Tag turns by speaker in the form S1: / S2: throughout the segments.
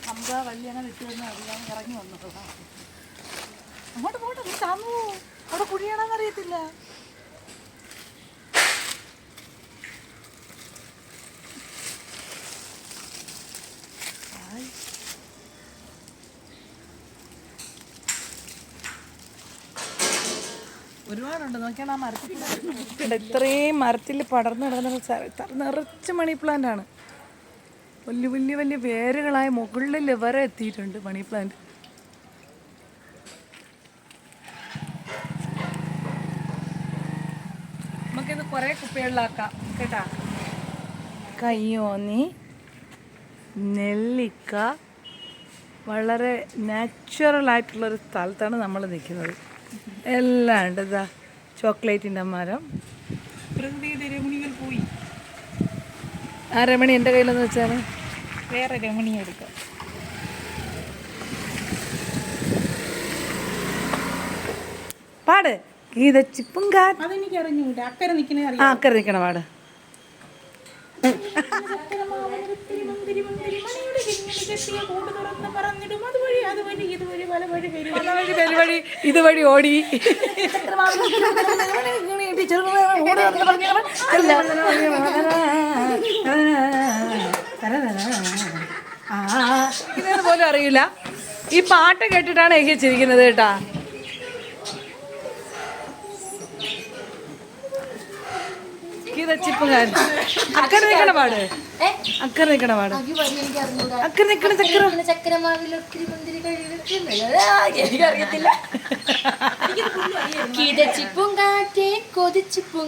S1: ഒരു കമ്പ വള്ളി വിട്ടുവെന്ന് അറിയാൻ ഇറങ്ങി വന്നത്. അങ്ങോട്ട് പോട്ടെ നീ താന്നു അവിടെ കുഴിയാണെന്ന് അറിയത്തില്ല. ഒരുപാടുണ്ട് നോക്കിയാണ് ആ മരത്തിൽ ഇത്രയും മരത്തിൽ പടർന്നു കിടക്കുന്ന നിറച്ച് മണി പ്ലാന്റ് ആണ്. വലിയ വലിയ വലിയ വേരുകളായ മുകളിൽ വരെ എത്തിയിട്ടുണ്ട് മണി പ്ലാന്റ്. നമുക്കിത് കുറേ കുപ്പികളിലാക്കാം കേട്ടാ? കയ്യോന്നി നെല്ലിക്ക വളരെ നാച്ചുറൽ ആയിട്ടുള്ളൊരു സ്ഥലത്താണ് നമ്മൾ നിൽക്കുന്നത്. എല്ലാം ഉണ്ട് ഇതാ ചോക്ലേറ്റിന്റെ മരം. ആ രമണി എന്റെ കയ്യിലെന്ന് വെച്ചാൽ
S2: വേറെ രമണി എടുക്കാം.
S1: പാട്. ഗീതച്ചിപ്പും
S2: അക്കരെ നിൽക്കണേ
S1: ആ അക്കരെ നിൽക്കണം പാട്. വഴി വഴി ഇതുവഴി ഓടി. ഇതെന്ന് പോലും അറിയില്ല. ഈ പാട്ട് കേട്ടിട്ടാണ് എനിക്ക് ചിരിക്കുന്നത് കേട്ടാ. അക്കരെ നിൽക്കണ പാട്. അക്കരെ നിൽക്കണ പാട്. അക്കരെ നിൽക്കണ ചക്കര
S3: ചക്രമാവിലൊത്തിരി മുന്തിരി എനിക്കറിയത്തില്ല. കിതച്ചിപ്പും കാറ്റേ കൊതിച്ചിപ്പും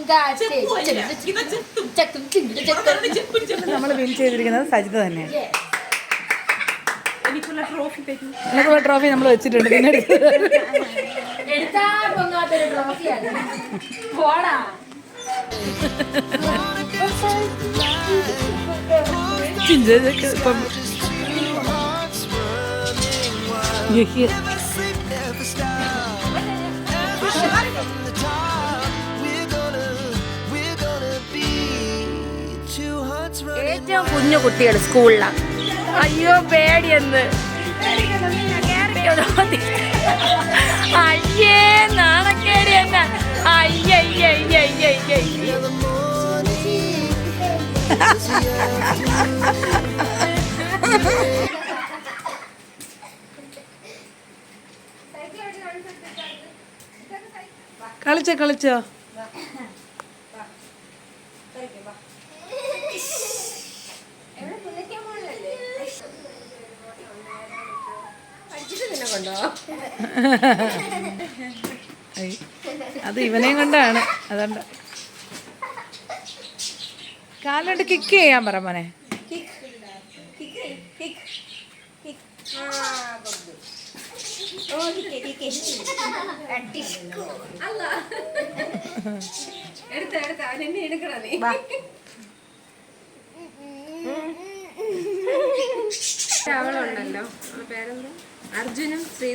S3: ചക്കും
S1: നമ്മൾ വിൻ ചെയ്തിരിക്കുന്നത് സജിത തന്നെയാണ്.
S2: എനിക്കുള്ള ട്രോഫി
S1: നമ്മൾ വെച്ചിട്ടുണ്ട് പിന്നെ ചിഞ്ചതൊക്കെ ഇപ്പം
S3: കുഞ്ഞു കുട്ടികൾ സ്കൂളിലാണ് അയ്യോ പേടിയെന്ന്. അയ്യേ നാണക്കേടി എന്നാ. അയ്യയ്യയ്യയ്യയ്യ
S1: കളിച്ചോ കളിച്ചോ ഐ, അത് ഇവനെയും കൊണ്ടാണ്. അതുകൊണ്ട് കാലുകൊണ്ട് കിക്ക് ചെയ്യാൻ പറ മോനെ.
S4: അവളുണ്ടല്ലോ. ആ പേരെന്താ? അർജുനും ശ്രീ